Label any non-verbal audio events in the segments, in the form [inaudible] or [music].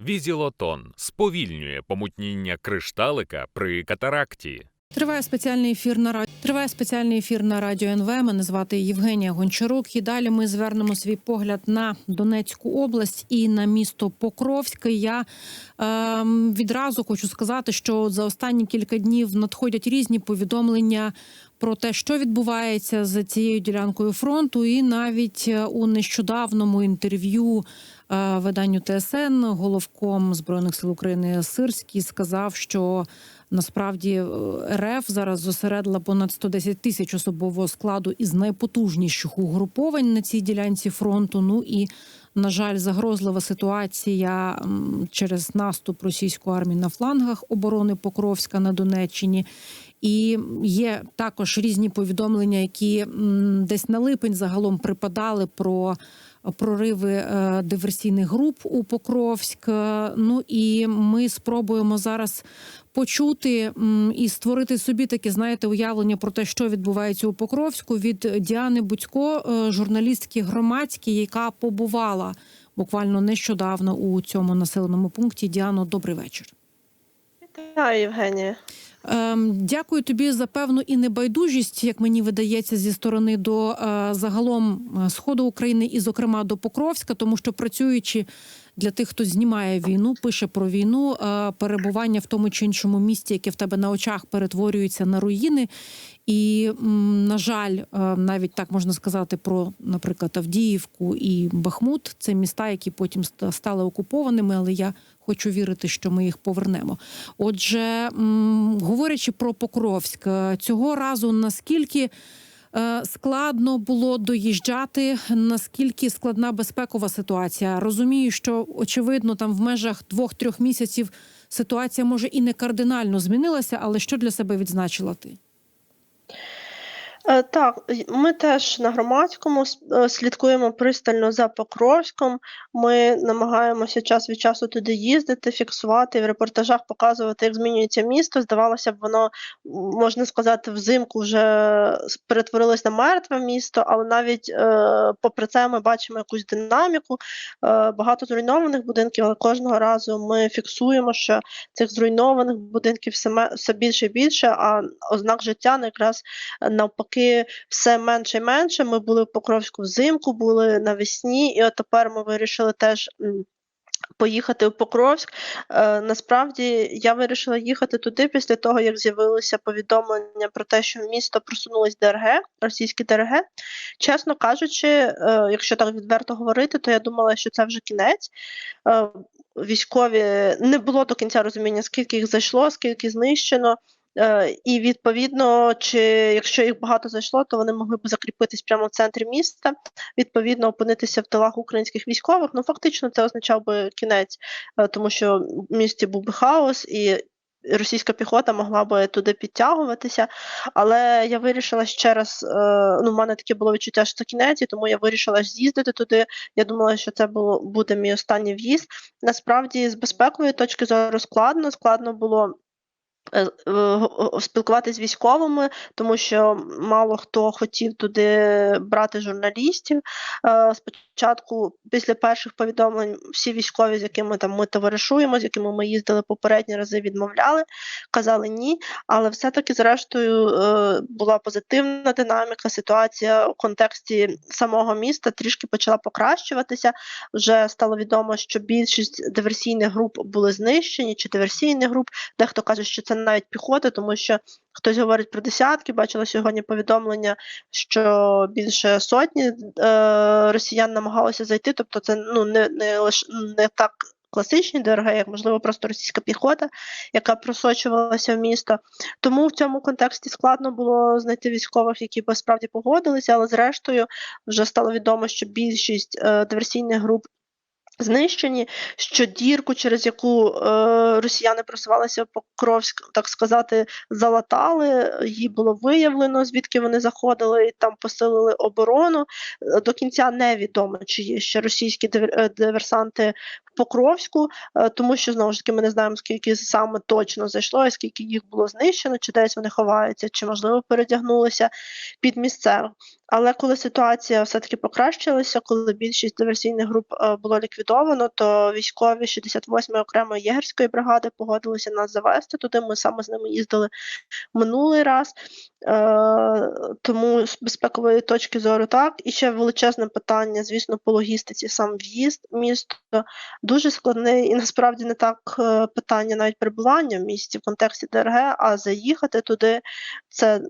Візілотон сповільнює помутніння кришталика при катаракті. Триває спеціальний ефір на радіо. Триває спеціальний ефір на радіо НВ. Мене звати Євгенія Гончарук. І далі ми звернемо свій погляд на Донецьку область і на місто Покровське. Я ем, відразу хочу сказати, що за останні кілька днів надходять різні повідомлення про те, що відбувається за цією ділянкою фронту, і навіть е, у нещодавному інтерв'ю е, виданню ТСН головком збройних сил України Сирський сказав, що Насправді е, РФ зараз зосередила понад 110 тисяч особового складу із найпотужніших угруповань на цій ділянці фронту. Ну і на жаль, загрозлива ситуація через наступ російської армії на флангах оборони Покровська на Донеччині. І є також різні повідомлення, які десь на липень загалом припадали про прориви е, диверсійних груп у Покровськ. Е, Ну і ми спробуємо зараз почути і створити собі таке, знаєте, уявлення про те, що відбувається у Покровську від Діани Будько, е, журналістки громадській, яка побувала буквально нещодавно у цьому населеному пункті. Діано, добрий вечір. Вітаю, Євгенія. Ем, Дякую тобі за певну і небайдужість, як мені видається, зі сторони до е, загалом е, сходу України і, зокрема, до Покровська, тому що працюючи для тих, хто знімає війну, пише про війну, е, перебування в тому чи іншому місті, яке в тебе на очах перетворюється на руїни. І, на жаль, навіть так можна сказати про, наприклад, Авдіївку і Бахмут. Це міста, які потім стали окупованими, але я хочу вірити, що ми їх повернемо. Отже, говорячи про Покровськ, е, цього разу наскільки е, складно було доїжджати, наскільки складна безпекова ситуація? Розумію, що очевидно там в межах двох-трьох місяців ситуація може і не кардинально змінилася, але що для себе відзначила ти? Е, Так, ми теж на громадському е, слідкуємо пристально за Покровськом. Ми намагаємося час від часу туди їздити, фіксувати, в репортажах показувати, як змінюється місто. Здавалося б, воно можна сказати, взимку вже перетворилось на мертве місто, але навіть е, попри це ми бачимо якусь динаміку. Е, багато зруйнованих будинків, але кожного разу ми фіксуємо, що цих зруйнованих будинків все, більше і більше, а ознак життя якраз навпаки все менше і менше. Ми були в Покровську взимку, були навесні, і от тепер ми вирішили теж. Поїхати в Покровськ. Е, насправді я вирішила їхати туди після того, як з'явилося повідомлення про те, що в місто просунулось ДРГ, російські ДРГ. Чесно кажучи, е, якщо так відверто говорити, то я думала, що це вже кінець. Е, військові не було до кінця розуміння, скільки їх зайшло, скільки знищено. Е, І відповідно, чи якщо їх багато зайшло, то вони могли б закріпитись прямо в центрі міста, відповідно опинитися в тилах українських військових. Ну фактично, це означав би кінець, е, тому що в місті був би хаос і. Російська піхота могла би туди підтягуватися, але я вирішила ще раз. Е, ну, в мене таке було відчуття, що це кінець, і тому я вирішила з'їздити туди. Я думала, що це було буде мій останній в'їзд. Насправді, з безпекової точки зору складно. Складно було спілкуватися з військовими, тому що мало хто хотів туди брати журналістів. Е, Спочатку, після перших повідомлень, всі військові, з якими там ми товаришуємо, з якими ми їздили попередні рази, відмовляли, казали ні. Але все-таки, зрештою, е, була позитивна динаміка. Ситуація у контексті самого міста трішки почала покращуватися. Вже стало відомо, що більшість диверсійних груп були знищені, чи диверсійних груп. Дехто каже, що це навіть піхота, тому що хтось говорить про десятки. Бачила сьогодні повідомлення, що більше сотні е, росіян намагалося зайти. Тобто, це ну не, не лише не так. Класичні ДРГ, як можливо, просто російська піхота, яка просочувалася в місто. Тому в цьому контексті складно було знайти військових, які би справді погодилися, але зрештою вже стало відомо, що більшість е, диверсійних груп знищені, що дірку, через яку е, росіяни просувалися по Покровськ, так сказати, залатали. Її було виявлено, звідки вони заходили, і там посилили оборону. Е, До кінця невідомо, чи є ще російські е, диверсанти Покровську, е, тому що знову ж таки ми не знаємо, скільки саме точно зайшло, і скільки їх було знищено, чи десь вони ховаються, чи можливо передягнулися під місцевих. Але коли ситуація все-таки покращилася, коли більшість диверсійних груп е, було ліквідовано, то військові 68-ї окремої єгерської бригади погодилися нас завести туди. Ми саме з ними їздили минулий раз. Е, тому з безпекової точки зору так. І ще величезне питання, звісно, по логістиці, сам в'їзд місто дуже складний і насправді не так е, питання навіть перебування в місті в контексті ДРГ, а заїхати туди. Це е,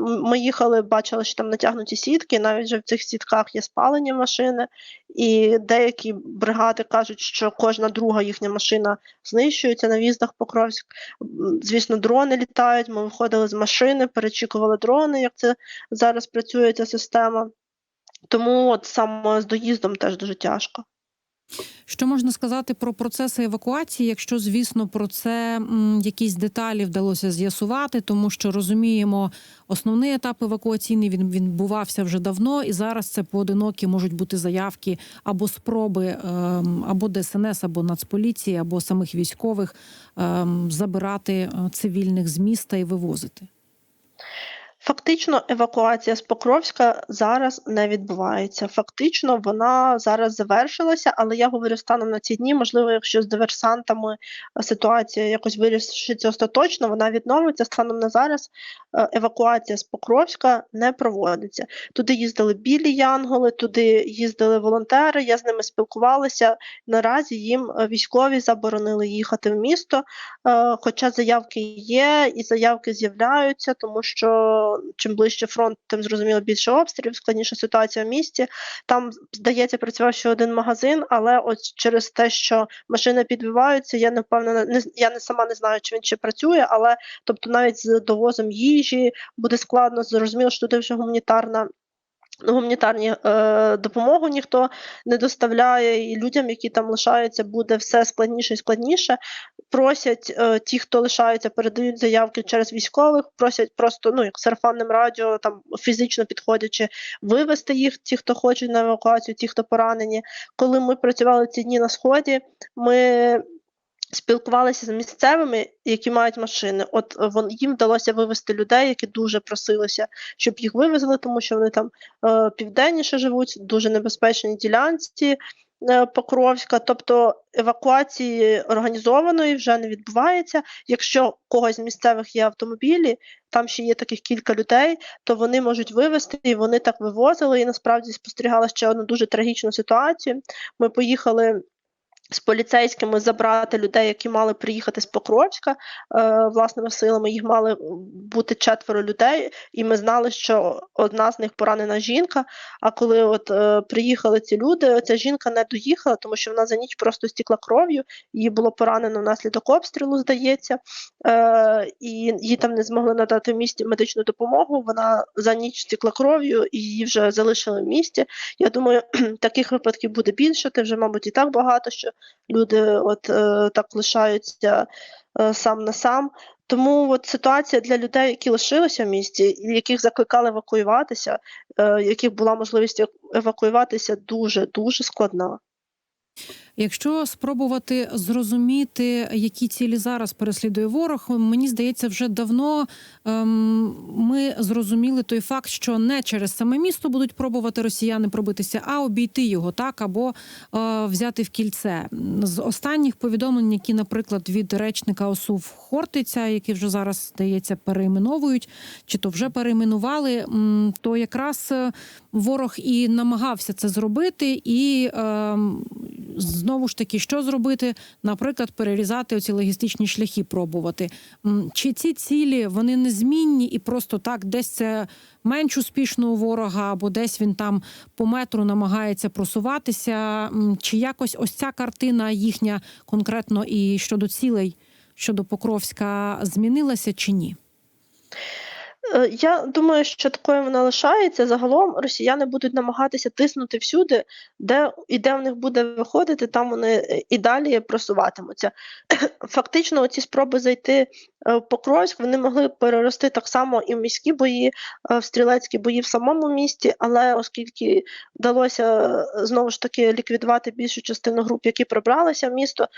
ми їхали, бачили, що там натягнуті сітки. Навіть вже в цих сітках є спалені машини, і деякі бригади кажуть, що кожна друга їхня машина знищується на в'їздах Покровськ. Звісно, дрони літають. Ми виходили з машини, перечікували дрони, як це зараз працює ця система. Тому от саме з доїздом теж дуже тяжко. Що можна сказати про процеси евакуації, якщо звісно про це якісь деталі вдалося з'ясувати, тому що розуміємо, основний етап евакуаційний він відбувався вже давно, і зараз це поодинокі можуть бути заявки або спроби ем, або ДСНС, або Нацполіції, або самих військових ем, забирати е, цивільних з міста і вивозити. Фактично, евакуація з Покровська зараз не відбувається. Фактично, вона зараз завершилася, але я говорю станом на ці дні. Можливо, якщо з диверсантами е, ситуація якось вирішиться остаточно, вона відновиться. Станом на зараз е, евакуація з Покровська не проводиться. Туди їздили білі янголи, туди їздили волонтери. Я з ними спілкувалася. Наразі їм е, військові заборонили їхати в місто. Хоча заявки є, і заявки з'являються, тому що чим ближче фронт, тим зрозуміло більше обстрілів, складніша ситуація в місті. Там, здається, працював ще один магазин, але от через те, що машини підбиваються, я не впевнена, не я не сама не знаю, чи він ще працює, але тобто навіть з довозом їжі буде складно. Зрозуміло, що туди вже гуманітарна. Гуманітарні е, допомогу ніхто не доставляє, і людям, які там лишаються, буде все складніше і складніше. Просять е, ті, хто лишаються, передають заявки через військових, просять просто ну як сарафанним радіо, там фізично підходячи, вивести їх, ті, хто хочуть на евакуацію, ті, хто поранені. Коли ми працювали ці дні на сході, ми спілкувалися з місцевими, які мають машини. От е, вон їм вдалося вивезти людей, які дуже просилися, щоб їх вивезли, тому що вони там е, південніше живуть, дуже небезпечній ділянці. е, Покровська, тобто евакуації організованої вже не відбувається. Якщо у когось з місцевих є автомобілі, там ще є таких кілька людей, то вони можуть вивезти, і вони так вивозили. І насправді спостерігала ще одну дуже трагічну ситуацію. Ми поїхали з поліцейськими забрати людей, які мали приїхати з Покровська е, власними силами. Їх мали бути четверо людей, і ми знали, що одна з них поранена жінка. А коли от е, приїхали ці люди, ця жінка не доїхала, тому що вона за ніч просто стікла кров'ю. Її було поранено внаслідок обстрілу, здається, е, і їй там не змогли надати в місті медичну допомогу. Вона за ніч стікла кров'ю і її вже залишили в місті. Я думаю, [clears throat] таких випадків буде більше. Ти вже, мабуть, і так багато, що люди от е, так лишаються е, сам на сам. Тому от ситуація для людей, які лишилися в місті, яких закликали евакуюватися, е, яких була можливість евакуюватися, дуже дуже складна. Якщо спробувати зрозуміти, які цілі зараз переслідує ворог, мені здається, вже давно ем, ми зрозуміли той факт, що не через саме місто будуть пробувати росіяни пробитися, а обійти його так або е, взяти в кільце. З останніх повідомлень, які, наприклад, від речника ОСУВ Хортиця, які вже зараз здається перейменовують, чи то вже перейменували, м, то якраз е, ворог і намагався це зробити, і ем, знову ж таки, що зробити? Наприклад, перерізати оці логістичні шляхи, пробувати. Чи ці цілі вони незмінні і просто так, десь це менш успішно у ворога, або десь він там по метру намагається просуватися? Чи якось ось ця картина їхня конкретно і щодо цілей, щодо Покровська змінилася чи ні? Е, Я думаю, що такою вона лишається. Загалом росіяни будуть намагатися тиснути всюди, де і де в них буде виходити, там вони е, і далі просуватимуться. [clears throat] Фактично, ці спроби зайти е, в Покровськ вони могли перерости так само і в міські бої, в стрілецькі бої в самому місті, але оскільки вдалося знову ж таки ліквідувати більшу частину груп, які пробралися в місто,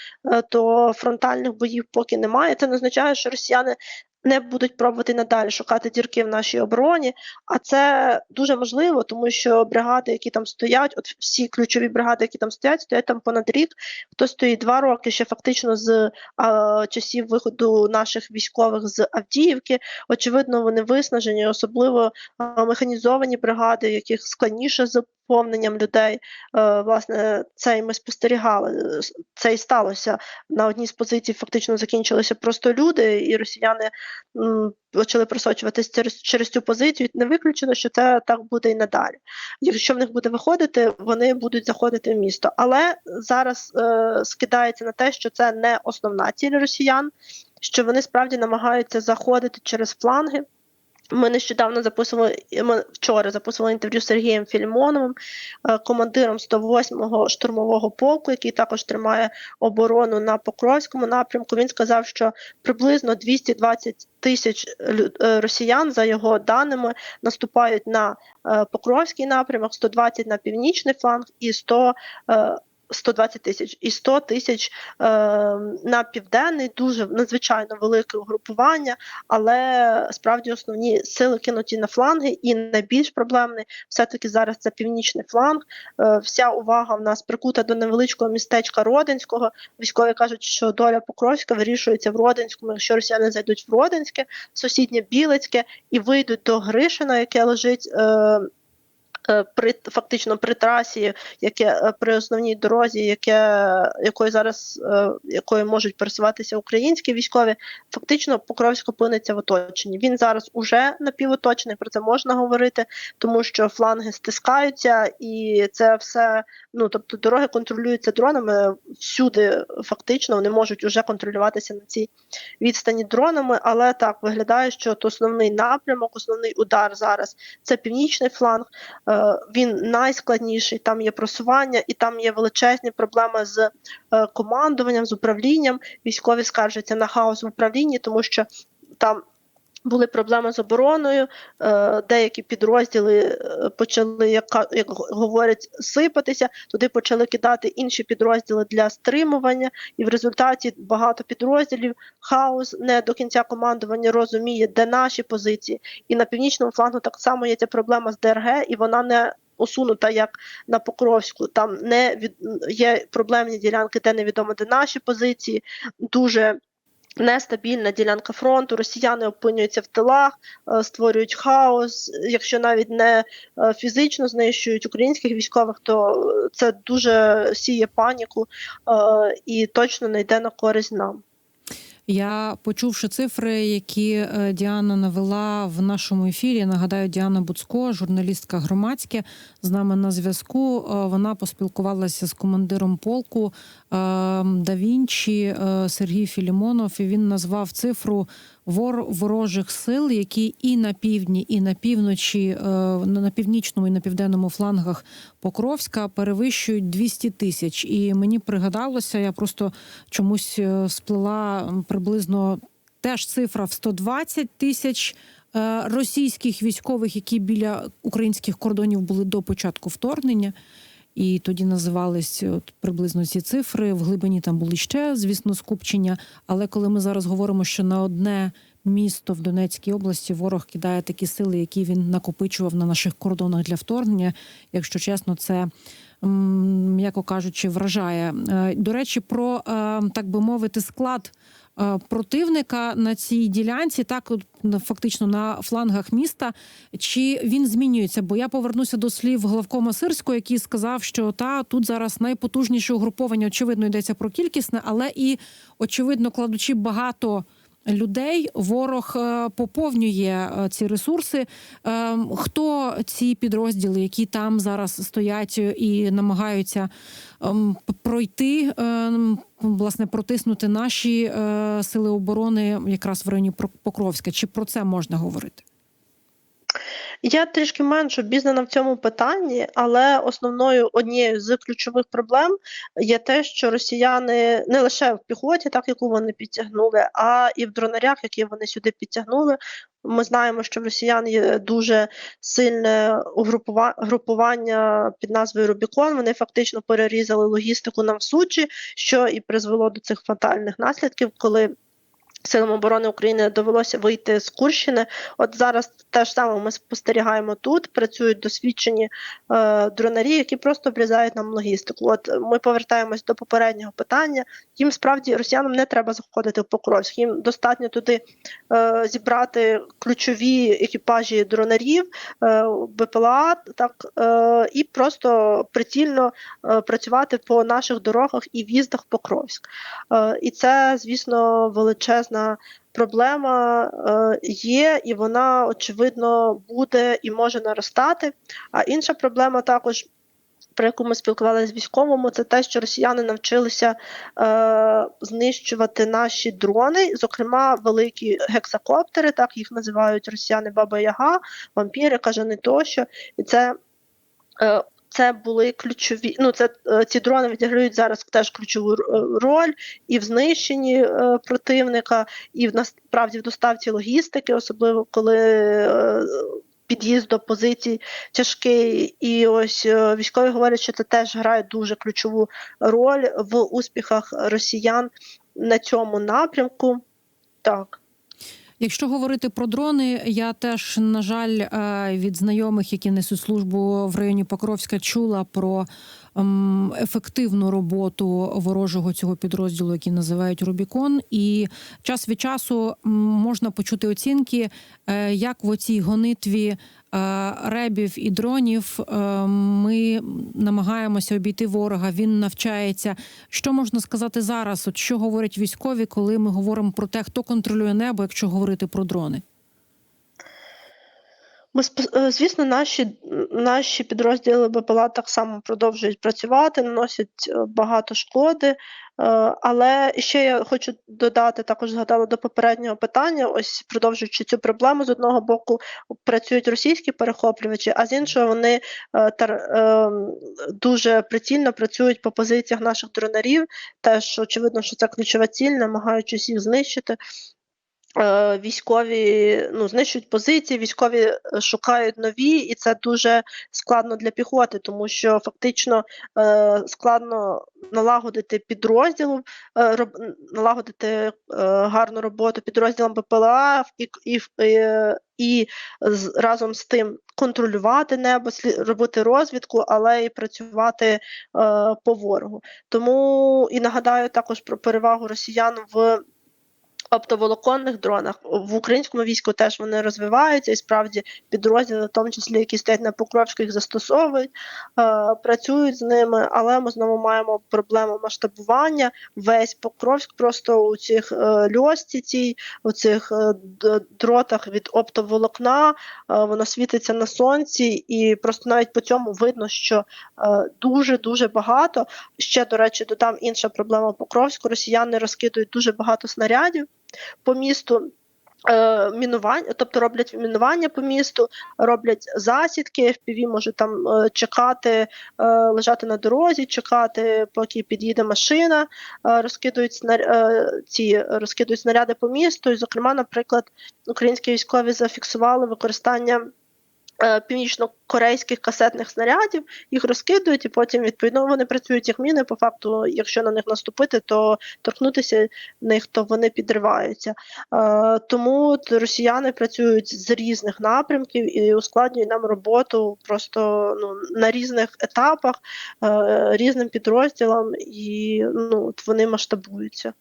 то фронтальних боїв поки немає. Це не означає, що росіяни не будуть пробувати надалі шукати дірки в нашій обороні. А це дуже можливо, тому що бригади, які там стоять, от всі ключові бригади, які там стоять, стоять там понад рік. Хто стоїть два роки ще фактично з а, часів виходу наших військових з Авдіївки. Очевидно, вони виснажені, особливо а, механізовані бригади, яких складніше з поповненням людей. Е, власне, це і ми спостерігали. Е, Це і сталося на одній з позицій. Фактично закінчилися просто люди, і росіяни почали просочуватись через, через цю позицію. Не виключено, що це так буде і надалі. Якщо в них буде виходити, вони будуть заходити в місто. Але зараз е, скидається на те, що це не основна ціль росіян, що вони справді намагаються заходити через фланги. Ми нещодавно записували ми вчора записували інтерв'ю з Сергієм Фільмоновим, е, командиром 108-го штурмового полку, який також тримає оборону на Покровському напрямку. Він сказав, що приблизно 220 тисяч е, росіян, за його даними, наступають на е, Покровський напрямок, 120 на північний фланг і 100 е, 120 тисяч і 100 тисяч е, на південний, дуже надзвичайно велике угрупування, але справді основні сили кинуті на фланги, і найбільш проблемний все-таки зараз це північний фланг. Е, вся увага в нас прикута до невеличкого містечка Родинського. Військові кажуть, що доля Покровська вирішується в Родинському. Якщо росіяни зайдуть в Родинське, сусіднє Білецьке і вийдуть до Гришина, яке лежить. Е, При фактично при трасі, яке е, при основній дорозі, яке якою зараз е, якою можуть пересуватися українські військові, фактично Покровськ опиниться в оточенні. Він зараз уже напівоточений, про це можна говорити, тому що фланги стискаються, і це все. Ну тобто дороги контролюються дронами всюди. Фактично вони можуть уже контролюватися на цій відстані дронами. Але так виглядає, що от основний напрямок, основний удар зараз це північний фланг. Е, Він найскладніший. Там є просування, і там є величезні проблеми з е, командуванням, з управлінням. Військові скаржаться на хаос в управлінні, тому що там. Були проблеми з обороною, е, деякі підрозділи е, почали, як, як говорять, сипатися, туди почали кидати інші підрозділи для стримування, і в результаті багато підрозділів хаос не до кінця командування розуміє, де наші позиції. І на північному флангу так само є ця проблема з ДРГ, і вона не усунута як на Покровську. Там не від є проблемні ділянки, де невідомо де наші позиції. Дуже Нестабільна ділянка фронту, росіяни опинюються в тилах, е, створюють хаос. Якщо навіть не е, фізично знищують українських військових, то е, це дуже сіє паніку і точно не йде на користь нам. Я почувши цифри, які е, Діана навела в нашому ефірі. Нагадаю, Діана Буцко, журналістка громадське, з нами на зв'язку. Е, Вона поспілкувалася з командиром полку Давінчі е, Сергій Філімонов. І він назвав цифру вор ворожих сил, які і на півдні, і на півночі, е, на північному і на південному флангах Покровська перевищують 200 тисяч. І мені пригадалося, я просто чомусь е, сплела приблизно теж цифра в 120 тисяч. е, Російських військових, які біля українських кордонів були до початку вторгнення, і тоді називались от приблизно ці цифри. В глибині там були ще, звісно, скупчення. Але коли ми зараз говоримо, що на одне місто в Донецькій області ворог кидає такі сили, які він накопичував на наших кордонах для вторгнення, якщо чесно, це. М'яко кажучи, вражає Е, до речі, про е, так би мовити, склад е, противника на цій ділянці, так фактично на флангах міста. Чи він змінюється? Бо я повернуся до слів главкома Сирського, який сказав, що та тут зараз найпотужніше угруповання. Очевидно, йдеться про кількісне, але і очевидно, кладучи багато. Людей ворог е, поповнює е, ці ресурси. Е, Хто ці підрозділи, які там зараз стоять і намагаються ем, пройти, ем, власне, протиснути наші е, сили оборони якраз в районі Покровська? Чи про це можна говорити? Я трішки менш обізнана в цьому питанні, але основною однією з ключових проблем є те, що росіяни не лише в піхоті, так яку вони підтягнули, а і в дронарях, які вони сюди підтягнули. Ми знаємо, що в росіян є дуже сильне групування під назвою Рубікон. Вони фактично перерізали логістику нам в суджі, що і призвело до цих фатальних наслідків, коли Силам оборони України довелося вийти з Курщини. От зараз те ж саме ми спостерігаємо тут. Працюють досвідчені е, дронарі, які просто врізають нам логістику. От ми повертаємось до попереднього питання. Їм справді росіянам не треба заходити в Покровськ. Їм достатньо туди е, зібрати ключові екіпажі дронарів, е, БПЛА, так е, і просто прицільно е, працювати по наших дорогах і в'їздах в Покровськ. Е, І це, звісно, величезна проблема е, є, і вона очевидно буде і може наростати. А інша проблема також. Про яку ми спілкувалися з військовими, це те, що росіяни навчилися е, знищувати наші дрони, зокрема великі гексакоптери, так їх називають росіяни Баба Яга, вампіри, кажани тощо. І це е, це були ключові. Ну, це е, ці дрони відіграють зараз теж ключову е, роль і в знищенні е, противника, і в насправді в доставці логістики, особливо коли. Під'їзд до позицій тяжкий, і ось військові говорять, що це теж грає дуже ключову роль в успіхах росіян на цьому напрямку. Так. Якщо говорити про дрони, я теж на жаль е, від знайомих, які несуть службу в районі Покровська, чула про ем, ефективну роботу ворожого цього підрозділу, який називають Рубікон. І час від часу можна почути оцінки, е, як в оцій гонитві ребів і дронів е, ми намагаємося обійти ворога. Він навчається. Що можна сказати зараз? От що говорять військові, коли ми говоримо про те, хто контролює небо, якщо говорити про дрони? Ми е, звісно, наші, наші підрозділи БПЛА так само продовжують працювати, наносять е, багато шкоди. Е, Але ще я хочу додати, також згадала до попереднього питання, ось продовжуючи цю проблему, з одного боку працюють російські перехоплювачі, а з іншого вони дуже прицільно працюють по позиціях наших дронарів. Теж очевидно, що це ключова ціль, намагаючись їх знищити. Е, Військові ну, знищують позиції, військові е, шукають нові, і це дуже складно для піхоти, тому що фактично е, складно налагодити підрозділ, е, налагодити гарну роботу підрозділам БПЛА і, і, і з, разом з тим контролювати небо, робити розвідку, але і працювати по ворогу. Тому і нагадаю також про перевагу росіян в оптоволоконних дронах. В українському війську теж вони розвиваються, і справді підрозділи, в тому числі які стоять на Покровську, їх застосовують, е, працюють з ними, але ми знову маємо проблему масштабування. Весь Покровськ просто у цих е, льості, цій, у цих е, дротах від оптоволокна, воно світиться на сонці, і просто навіть по цьому видно, що дуже дуже багато. Ще, до речі, додам інша проблема Покровську. Росіяни розкидують дуже багато снарядів по місту. е, Мінування, тобто роблять мінування по місту, роблять засідки, FPV може там е, чекати, е, лежати на дорозі, чекати, поки під'їде машина, розкидують снар... е, ці розкидують снаряди по місту. І, зокрема, наприклад, українські військові зафіксували використання північно-корейських касетних снарядів, їх розкидують, і потім відповідно вони працюють як міни. По факту, якщо на них наступити, то торкнутися них, то вони підриваються. Е, тому росіяни працюють з різних напрямків і ускладнюють нам роботу просто ну, на різних етапах, е, різним підрозділам, і ну, от вони масштабуються.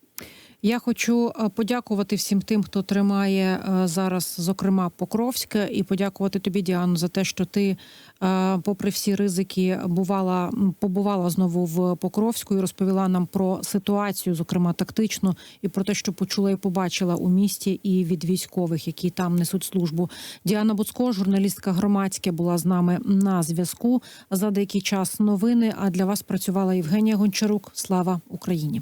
Я хочу е, подякувати всім тим, хто тримає е, зараз, зокрема, Покровське, і подякувати тобі, Діану, за те, що ти, е, попри всі ризики, бувала побувала знову в Покровську і розповіла нам про ситуацію, зокрема тактичну, і про те, що почула і побачила у місті, і від військових, які там несуть службу. Діана Буцко, журналістка громадська, була з нами на зв'язку. За деякий час новини. А для вас працювала Євгенія Гончарук. Слава Україні!